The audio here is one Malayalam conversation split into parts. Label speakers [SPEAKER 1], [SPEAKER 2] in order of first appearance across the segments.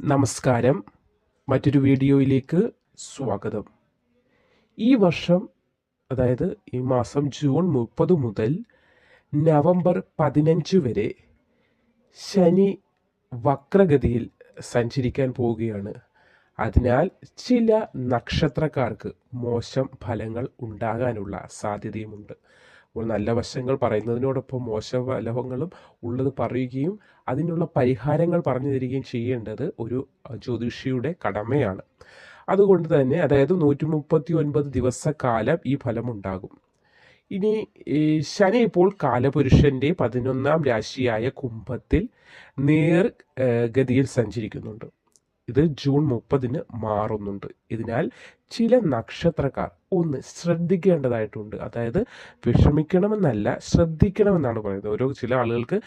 [SPEAKER 1] നമസ്കാരം. മറ്റൊരു വീഡിയോയിലേക്ക് സ്വാഗതം. ഈ വർഷം അതായത് ഈ മാസം ജൂൺ മുപ്പത് മുതൽ നവംബർ പതിനഞ്ച് വരെ ശനി വക്രഗതിയിൽ സഞ്ചരിക്കാൻ പോവുകയാണ്. അതിനാൽ ചില നക്ഷത്രക്കാർക്ക് മോശം ഫലങ്ങൾ ഉണ്ടാകാനുള്ള സാധ്യതയുമുണ്ട്. അപ്പോൾ നല്ല വശങ്ങൾ പറയുന്നതിനോടൊപ്പം മോശ ഫലങ്ങളും ഉള്ളത് പറയുകയും അതിനുള്ള പരിഹാരങ്ങൾ പറഞ്ഞു തരികയും ചെയ്യേണ്ടത് ഒരു ജ്യോതിഷിയുടെ കടമയാണ്. അതുകൊണ്ട് തന്നെ അതായത് നൂറ്റി മുപ്പത്തി ഒൻപത് ദിവസക്കാലം ഈ ഫലം ഉണ്ടാകും ഇനി ശനി ഇപ്പോൾ കാലപുരുഷന്റെ പതിനൊന്നാം രാശിയായ കുംഭത്തിൽ നേർ ഗതിയിൽ സഞ്ചരിക്കുന്നുണ്ട്. ഇത് ജൂൺ മുപ്പതിന് മാറുന്നുണ്ട്. ഇതിനാൽ ചില നക്ഷത്രക്കാർ ഒന്ന് ശ്രദ്ധിക്കേണ്ടതായിട്ടുണ്ട്. അതായത് വിഷമിക്കണമെന്നല്ല ശ്രദ്ധിക്കണമെന്നാണ് പറയുന്നത്. ഓരോ ചില ആളുകൾക്ക്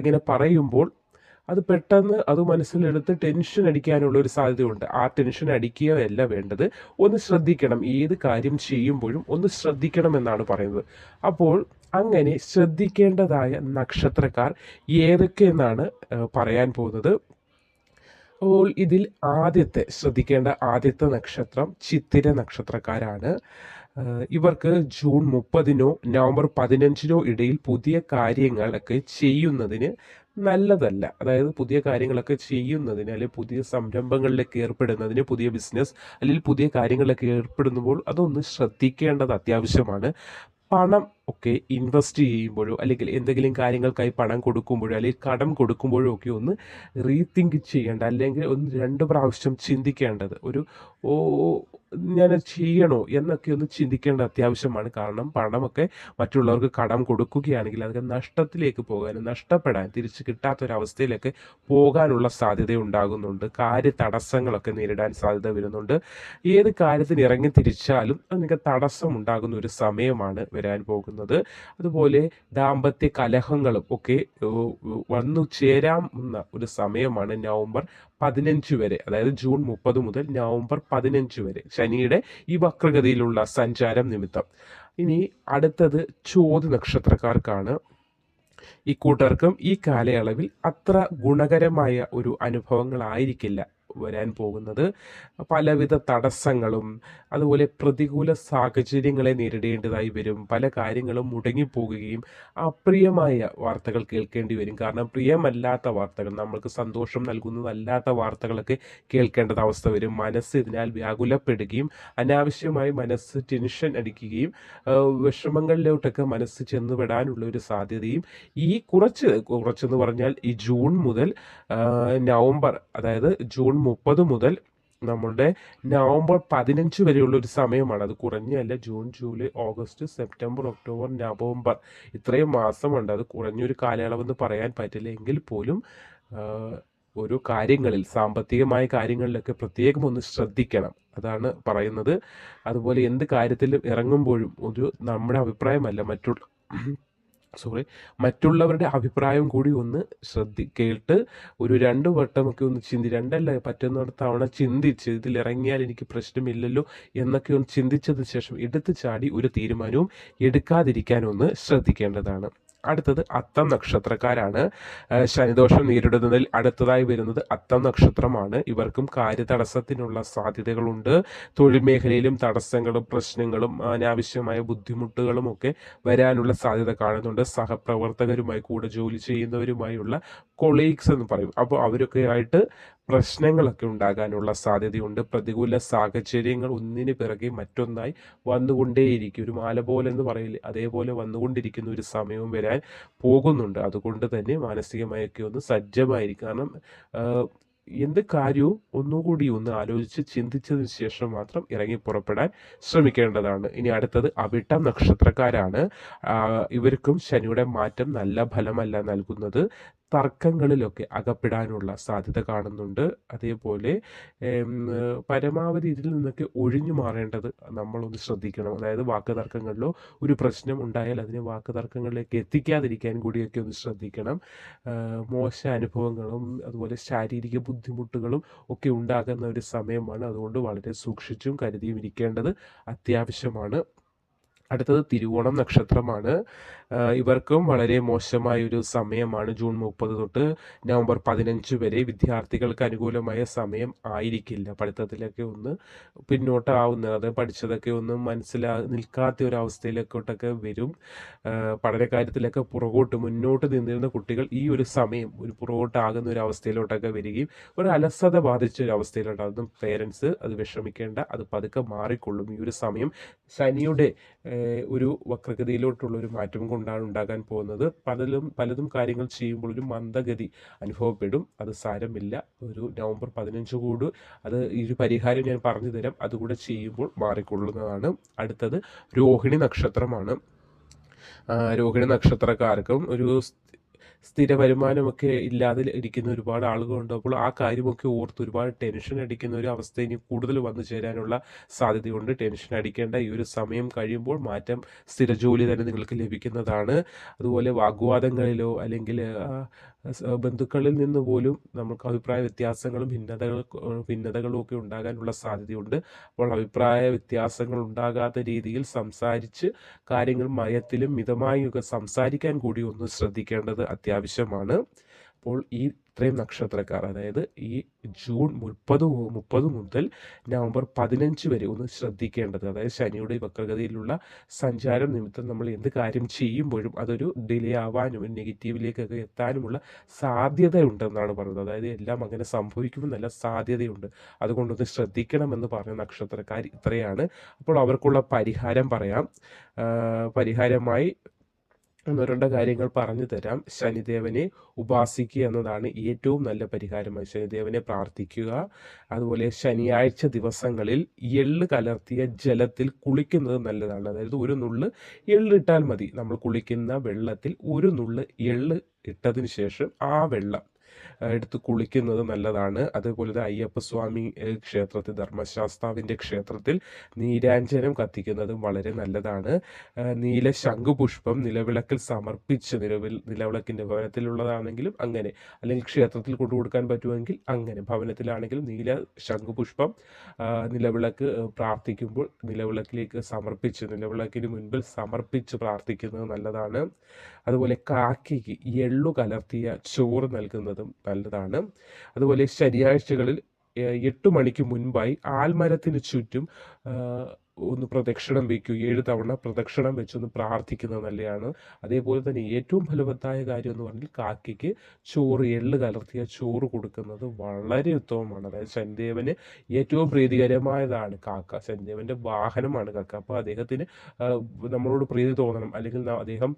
[SPEAKER 1] ഇങ്ങനെ പറയുമ്പോൾ അത് പെട്ടെന്ന് അത് മനസ്സിലെടുത്ത് ടെൻഷൻ അടിക്കാനുള്ള ഒരു സാധ്യതയുണ്ട്. ആ ടെൻഷൻ അടിക്കുകയല്ല വേണ്ടത്. ഒന്ന് ശ്രദ്ധിക്കണം. ഏത് കാര്യം ചെയ്യുമ്പോഴും ഒന്ന് ശ്രദ്ധിക്കണം എന്നാണ് പറയുന്നത്. അപ്പോൾ അങ്ങനെ ശ്രദ്ധിക്കേണ്ടതായ നക്ഷത്രക്കാർ ഏതൊക്കെ എന്നാണ് പറയാൻ പോകുന്നത്? അപ്പോൾ ഇതിൽ ആദ്യത്തെ ശ്രദ്ധിക്കേണ്ട ആദ്യത്തെ നക്ഷത്രം ചിത്തിര നക്ഷത്രക്കാരാണ്. ഇവർക്ക് ജൂൺ മുപ്പതിനോ നവംബർ പതിനഞ്ചിനോ ഇടയിൽ പുതിയ കാര്യങ്ങളൊക്കെ ചെയ്യുന്നതിന് നല്ലതല്ല. അതായത് പുതിയ കാര്യങ്ങളൊക്കെ ചെയ്യുന്നതിന് അല്ലെങ്കിൽ പുതിയ സംരംഭങ്ങളിലേക്ക് ഏർപ്പെടുന്നതിന് പുതിയ ബിസിനസ് അല്ലെങ്കിൽ പുതിയ കാര്യങ്ങളിലൊക്കെ ഏർപ്പെടുമ്പോൾ അതൊന്ന് ശ്രദ്ധിക്കേണ്ടത് അത്യാവശ്യമാണ്. പണം ഒക്കെ ഇൻവെസ്റ്റ് ചെയ്യുമ്പോഴോ അല്ലെങ്കിൽ എന്തെങ്കിലും കാര്യങ്ങൾക്കായി പണം കൊടുക്കുമ്പോഴോ അല്ലെങ്കിൽ കടം കൊടുക്കുമ്പോഴോ ഒക്കെ ഒന്ന് റീതിങ്ക് ചെയ്യേണ്ട അല്ലെങ്കിൽ ഒന്ന് രണ്ട് പ്രാവശ്യം ചിന്തിക്കേണ്ടത്. ഒരു ഓ ഞാൻ ചെയ്യണോ? എന്നൊക്കെ ഒന്ന് ചിന്തിക്കേണ്ട അത്യാവശ്യമാണ്. കാരണം പണമൊക്കെ മറ്റുള്ളവർക്ക് കടം കൊടുക്കുകയാണെങ്കിൽ അതൊക്കെ നഷ്ടത്തിലേക്ക് പോകാനും നഷ്ടപ്പെടാൻ തിരിച്ച് കിട്ടാത്തൊരവസ്ഥയിലേക്ക് പോകാനുള്ള സാധ്യത ഉണ്ടാകുന്നുണ്ട്. കാര്യ തടസ്സങ്ങളൊക്കെ നേരിടാൻ സാധ്യത വരുന്നുണ്ട്. ഏത് കാര്യത്തിന് ഇറങ്ങി തിരിച്ചാലും അതിനൊക്കെ തടസ്സം ഉണ്ടാകുന്ന ഒരു സമയമാണ് വരാൻ പോകുന്നത്. അതുപോലെ ദാമ്പത്യ കലഹങ്ങളും ഒക്കെ വന്നു ചേരാവുന്ന ഒരു സമയമാണ് നവംബർ പതിനഞ്ച് വരെ. അതായത് ജൂൺ മുപ്പത് മുതൽ നവംബർ പതിനഞ്ച് വരെ ശനിയുടെ ഈ വക്രഗതിയിലുള്ള സഞ്ചാരം നിമിത്തം. ഇനി അടുത്തത് ചോദ്യ നക്ഷത്രക്കാർക്കാണ്. ഇക്കൂട്ടർക്കും ഈ കാലയളവിൽ അത്ര ഗുണകരമായ ഒരു അനുഭവങ്ങളായിരിക്കില്ല. വരാൻ പോകുന്നത്. പലവിധ തടസ്സങ്ങളും അതുപോലെ പ്രതികൂല സാഹചര്യങ്ങളെ നേരിടേണ്ടതായി വരും. പല കാര്യങ്ങളും മുടങ്ങിപ്പോകുകയും അപ്രിയമായ വാർത്തകൾ കേൾക്കേണ്ടി വരും. കാരണം പ്രിയമല്ലാത്ത വാർത്തകൾ നമ്മൾക്ക് സന്തോഷം നൽകുന്നതല്ലാത്ത വാർത്തകളൊക്കെ കേൾക്കേണ്ടത് അവസ്ഥ വരും. മനസ്സ് ഇതിനാൽ വ്യാകുലപ്പെടുകയും അനാവശ്യമായി മനസ്സ് ടെൻഷൻ അടിക്കുകയും വിഷമങ്ങളിലോട്ടൊക്കെ മനസ്സ് ചെന്നുപെടാനുള്ള ഒരു സാധ്യതയും ഈ കുറച്ച് കുറച്ചെന്ന് പറഞ്ഞാൽ ഈ ജൂൺ മുതൽ നവംബർ അതായത് ജൂൺ മുപ്പത് മുതൽ നമ്മളുടെ നവംബർ പതിനഞ്ച് വരെയുള്ള ഒരു സമയമാണ്. അത് കുറഞ്ഞല്ല. June July August September October November ഇത്രയും മാസമുണ്ട്. അത് കുറഞ്ഞൊരു കാലയളവെന്ന് പറയാൻ പറ്റില്ല. എങ്കിൽ പോലും ഓരോ കാര്യങ്ങളിൽ സാമ്പത്തികമായ കാര്യങ്ങളിലൊക്കെ പ്രത്യേകം ഒന്ന് ശ്രദ്ധിക്കണം. അതാണ് പറയുന്നത്. അതുപോലെ എന്ത് കാര്യത്തിലും ഇറങ്ങുമ്പോഴും ഒരു നമ്മുടെ അഭിപ്രായമല്ല. മറ്റുള്ള സോറി മറ്റുള്ളവരുടെ അഭിപ്രായം കൂടി ഒന്ന് ശ്രദ്ധി കേട്ട് ഒരു രണ്ട് വട്ടമൊക്കെ ഒന്ന് ചിന്തി രണ്ടല്ല പറ്റുന്നിടത്ത് തവണ ചിന്തിച്ച് ഇതിൽ ഇറങ്ങിയാൽ എനിക്ക് പ്രശ്നമില്ലല്ലോ എന്നൊക്കെ ഒന്ന് ചിന്തിച്ചതിന് ശേഷം എടുത്തു ചാടി ഒരു തീരുമാനവും എടുക്കാതിരിക്കാനൊന്ന് ശ്രദ്ധിക്കേണ്ടതാണ്. അടുത്തത് അത്തം നക്ഷത്രക്കാരാണ്. ശനിദോഷം നേരിടുന്നതിൽ അടുത്തതായി വരുന്നത് അത്തം നക്ഷത്രമാണ്. ഇവർക്കും കാര്യതടസ്സത്തിനുള്ള സാധ്യതകളുണ്ട്. തൊഴിൽ മേഖലയിലും തടസ്സങ്ങളും പ്രശ്നങ്ങളും അനാവശ്യമായ ബുദ്ധിമുട്ടുകളും ഒക്കെ വരാനുള്ള സാധ്യത കാണുന്നുണ്ട്. സഹപ്രവർത്തകരുമായി കൂടെ ജോലി ചെയ്യുന്നവരുമായുള്ള കൊളീഗ്സ് എന്ന് പറയും. അപ്പോൾ അവരൊക്കെ ആയിട്ട് പ്രശ്നങ്ങളൊക്കെ ഉണ്ടാകാനുള്ള സാധ്യതയുണ്ട്. പ്രതികൂല സാഹചര്യങ്ങൾ ഒന്നിന് പിറകെ മറ്റൊന്നായി വന്നുകൊണ്ടേയിരിക്കും. ഒരു മാല പോലെ എന്ന് പറയില്ല അതേപോലെ വന്നുകൊണ്ടിരിക്കുന്ന ഒരു സമയവും വരാൻ പോകുന്നുണ്ട്. അതുകൊണ്ട് തന്നെ മാനസികമായൊക്കെ ഒന്ന് സജ്ജമായിരിക്കും. കാരണം എന്ത് കാര്യവും ഒന്നുകൂടി ഒന്ന് ആലോചിച്ച് ചിന്തിച്ചതിന് ശേഷം മാത്രം ഇറങ്ങി പുറപ്പെടാൻ ശ്രമിക്കേണ്ടതാണ്. ഇനി അടുത്തത് അവിട്ട നക്ഷത്രക്കാരാണ്. ഇവർക്കും ശനിയുടെ മാറ്റം നല്ല ഫലമല്ല നൽകുന്നത്. തർക്കങ്ങളിലൊക്കെ അകപ്പെടാനുള്ള സാധ്യത കാണുന്നുണ്ട്. അതേപോലെ പരമാവധി ഇതിൽ നിന്നൊക്കെ ഒഴിഞ്ഞു മാറേണ്ടത് നമ്മളൊന്ന് ശ്രദ്ധിക്കണം. അതായത് വാക്ക് തർക്കങ്ങളിലോ ഒരു പ്രശ്നം ഉണ്ടായാൽ അതിനെ വാക്ക് തർക്കങ്ങളിലേക്ക് എത്തിക്കാതിരിക്കാൻ കൂടിയൊക്കെ ഒന്ന് ശ്രദ്ധിക്കണം. മോശ അനുഭവങ്ങളും അതുപോലെ ശാരീരിക ബുദ്ധിമുട്ടുകളും ഒക്കെ ഉണ്ടാകുന്ന ഒരു സമയമാണ്. അതുകൊണ്ട് വളരെ സൂക്ഷിച്ചും കരുതിയും ഇരിക്കേണ്ടത് അത്യാവശ്യമാണ്. അടുത്തത് തിരുവോണം നക്ഷത്രമാണ്. ഇവർക്കും വളരെ മോശമായ ഒരു സമയമാണ്. ജൂൺ മുപ്പത് തൊട്ട് നവംബർ പതിനഞ്ച് വരെ വിദ്യാർത്ഥികൾക്ക് അനുകൂലമായ സമയം ആയിരിക്കില്ല. പഠിത്തത്തിലൊക്കെ ഒന്ന് പിന്നോട്ടാവുന്നത് അത് പഠിച്ചതൊക്കെ ഒന്ന് മനസ്സിലാ നിൽക്കാത്ത ഒരു അവസ്ഥയിലേക്കോട്ടൊക്കെ വരും പഠനകാര്യത്തിലൊക്കെ പുറകോട്ട് മുന്നോട്ട് നിന്നിരുന്ന കുട്ടികൾ ഈ ഒരു സമയം ഒരു പുറകോട്ടാകുന്ന ഒരു അവസ്ഥയിലോട്ടൊക്കെ വരികയും ഒരു അലസത ബാധിച്ച ഒരു അവസ്ഥയിലോട്ടാകും പേരൻസ് അത് വിഷമിക്കേണ്ട അത് പതുക്കെ മാറിക്കൊള്ളും. ഈ ഒരു സമയം ശനിയുടെ ഒരു വക്രഗതിയിലോട്ടുള്ള ഒരു മാറ്റം കൊണ്ടാണ് ഉണ്ടാകാൻ പോകുന്നത്. പലതും പലതും കാര്യങ്ങൾ ചെയ്യുമ്പോൾ ഒരു മന്ദഗതി അനുഭവപ്പെടും. അത് സാരമില്ല. ഒരു നവംബർ പതിനഞ്ച് കൂട് അത് ഈ ഒരു പരിഹാരം ഞാൻ പറഞ്ഞു തരാം. അതുകൂടെ ചെയ്യുമ്പോൾ മാറിക്കൊള്ളുന്നതാണ്. അടുത്തത് രോഹിണി നക്ഷത്രമാണ്. രോഹിണി നക്ഷത്രക്കാർക്കും ഒരു സ്ഥിര വരുമാനമൊക്കെ ഇല്ലാതെ ഇരിക്കുന്ന ഒരുപാട് ആളുകളുണ്ട്. അപ്പോൾ ആ കാര്യമൊക്കെ ഓർത്ത് ഒരുപാട് ടെൻഷൻ അടിക്കുന്ന ഒരു അവസ്ഥ ഇനി കൂടുതൽ വന്നു ചേരാനുള്ള സാധ്യതയുണ്ട്. ടെൻഷൻ അടിക്കേണ്ട ഈ ഒരു സമയം കഴിയുമ്പോൾ മാറ്റം സ്ഥിര ജോലി തന്നെ നിങ്ങൾക്ക് ലഭിക്കുന്നതാണ്. അതുപോലെ വാഗ്വാദങ്ങളിലോ അല്ലെങ്കിൽ ബന്ധുക്കളിൽ നിന്ന് പോലും നമുക്ക് അഭിപ്രായ വ്യത്യാസങ്ങളും ഭിന്നതകൾ ഭിന്നതകളും ഒക്കെ ഉണ്ടാകാനുള്ള സാധ്യതയുണ്ട്. അപ്പോൾ അഭിപ്രായ വ്യത്യാസങ്ങൾ ഉണ്ടാകാത്ത രീതിയിൽ സംസാരിച്ച് കാര്യങ്ങൾ മയത്തിലും മിതമായും ഒക്കെ സംസാരിക്കാൻ കൂടി ഒന്ന് ശ്രദ്ധിക്കേണ്ടത് അത്യാവശ്യമാണ്. അപ്പോൾ ഈ ഇത്രയും നക്ഷത്രക്കാർ അതായത് ഈ ജൂൺ മുപ്പത് മുപ്പത് മുതൽ നവംബർ പതിനഞ്ച് വരെ ഒന്ന് ശ്രദ്ധിക്കേണ്ടത് അതായത് ശനിയുടെ വക്രഗതിയിലുള്ള സഞ്ചാരം നിമിത്തം നമ്മൾ എന്ത് കാര്യം ചെയ്യുമ്പോഴും അതൊരു ഡിലേ ആവാനും നെഗറ്റീവിലേക്കൊക്കെ എത്താനുമുള്ള സാധ്യതയുണ്ടെന്നാണ് പറയുന്നത് അതായത് എല്ലാം അങ്ങനെ സംഭവിക്കുമെന്നല്ല സാധ്യതയുണ്ട്. അതുകൊണ്ടൊന്ന് ശ്രദ്ധിക്കണമെന്ന് പറഞ്ഞ നക്ഷത്രക്കാർ ഇത്രയാണ്. അപ്പോൾ അവർക്കുള്ള പരിഹാരം പറയാം. പരിഹാരമായി രണ്ട് കാര്യങ്ങൾ പറഞ്ഞു തരാം. ശനിദേവനെ ഉപാസിക്കുക എന്നതാണ് ഏറ്റവും നല്ല പരിഹാരമായി ശനിദേവനെ പ്രാർത്ഥിക്കുക. അതുപോലെ ശനിയാഴ്ച ദിവസങ്ങളിൽ എള്ള് കലർത്തിയ ജലത്തിൽ കുളിക്കുന്നത് നല്ലതാണ്. അതായത് ഒരു നുള്ള് എള്ളിട്ടാൽ മതി. നമ്മൾ കുളിക്കുന്ന വെള്ളത്തിൽ ഒരു നുള്ള് എള്ള് ഇട്ടതിന് ശേഷം ആ വെള്ളം എടുത്ത് കുളിക്കുന്നത് നല്ലതാണ്. അതുപോലെ അയ്യപ്പസ്വാമി ക്ഷേത്രത്തിൽ ധർമ്മശാസ്താവിന്റെ ക്ഷേത്രത്തിൽ നീരാഞ്ജനം കത്തിക്കുന്നതും വളരെ നല്ലതാണ്. നീല ശംഖുപുഷ്പം നിലവിളക്കിൽ സമർപ്പിച്ച് നിലവിൽ നിലവിളക്കിന്റെ ഭവനത്തിലുള്ളതാണെങ്കിലും അങ്ങനെ. അല്ലെങ്കിൽ ക്ഷേത്രത്തിൽ കൊണ്ടു കൊടുക്കാൻ പറ്റുമെങ്കിൽ അങ്ങനെ. ഭവനത്തിലാണെങ്കിലും നീല ശംഖുപുഷ്പം നിലവിളക്ക് പ്രാർത്ഥിക്കുമ്പോൾ നിലവിളക്കിലേക്ക് സമർപ്പിച്ച് നിലവിളക്കിന് മുൻപിൽ സമർപ്പിച്ച് പ്രാർത്ഥിക്കുന്നത് നല്ലതാണ്. അതുപോലെ കാക്കയ്ക്ക് എള്ളു കലർത്തിയ ചോറ് നൽകുന്നതും നല്ലതാണ്. അതുപോലെ ശനിയാഴ്ചകളിൽ എട്ട് മണിക്ക് മുൻപായി ആൽമരത്തിന് ചുറ്റും ഒന്ന് പ്രദക്ഷിണം വയ്ക്കും ഏഴ് തവണ പ്രദക്ഷിണം വെച്ചൊന്ന് പ്രാർത്ഥിക്കുന്നത് നല്ലതാണ് അതേപോലെ തന്നെ ഏറ്റവും ഫലവത്തായ കാര്യം എന്ന് പറഞ്ഞാൽ കാക്കയ്ക്ക് ചോറ് എള്ള് കലർത്തിയ ചോറ് കൊടുക്കുന്നത് വളരെ ഉത്തമമാണ്. അതായത് ശനിദേവന് ഏറ്റവും പ്രീതികരമായതാണ് കാക്ക. ശനിദേവന്റെ വാഹനമാണ് കാക്ക. അപ്പോൾ അദ്ദേഹത്തിന് നമ്മളോട് പ്രീതി തോന്നണം. അല്ലെങ്കിൽ അദ്ദേഹം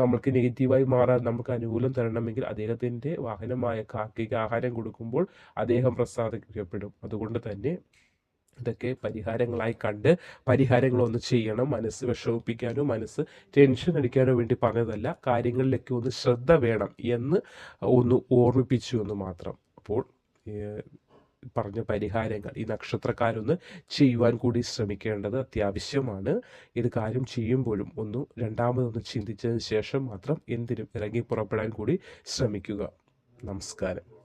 [SPEAKER 1] നമ്മൾക്ക് നെഗറ്റീവായി മാറാൻ നമുക്ക് അനുകൂലം തരണമെങ്കിൽ അദ്ദേഹത്തിന്റെ വാഹനമായ കാക്കയ്ക്ക് ആഹാരം കൊടുക്കുമ്പോൾ അദ്ദേഹം പ്രസാദിക്കപ്പെടും അതുകൊണ്ട് തന്നെ ഇതൊക്കെ പരിഹാരങ്ങളായി കണ്ട് പരിഹാരങ്ങളൊന്ന് ചെയ്യണം മനസ്സ് വിഷമിപ്പിക്കാനോ മനസ്സ് ടെൻഷൻ അടിക്കാനോ വേണ്ടി പറഞ്ഞതല്ല കാര്യങ്ങളിലൊക്കെ ഒന്ന് ശ്രദ്ധ വേണം എന്ന് ഒന്ന് ഓർമ്മിപ്പിച്ചു എന്ന് മാത്രം. അപ്പോൾ പറഞ്ഞ പരിഹാരങ്ങൾ ഈ നക്ഷത്രക്കാരൊന്ന് ചെയ്യുവാൻ കൂടി ശ്രമിക്കേണ്ടത് അത്യാവശ്യമാണ്. ഇത് കാര്യം ചെയ്യുമ്പോഴും ഒന്ന് രണ്ടാമതൊന്ന് ചിന്തിച്ചതിന് ശേഷം മാത്രം എന്തിനും ഇറങ്ങി പുറപ്പെടാൻ കൂടി ശ്രമിക്കുക. നമസ്കാരം.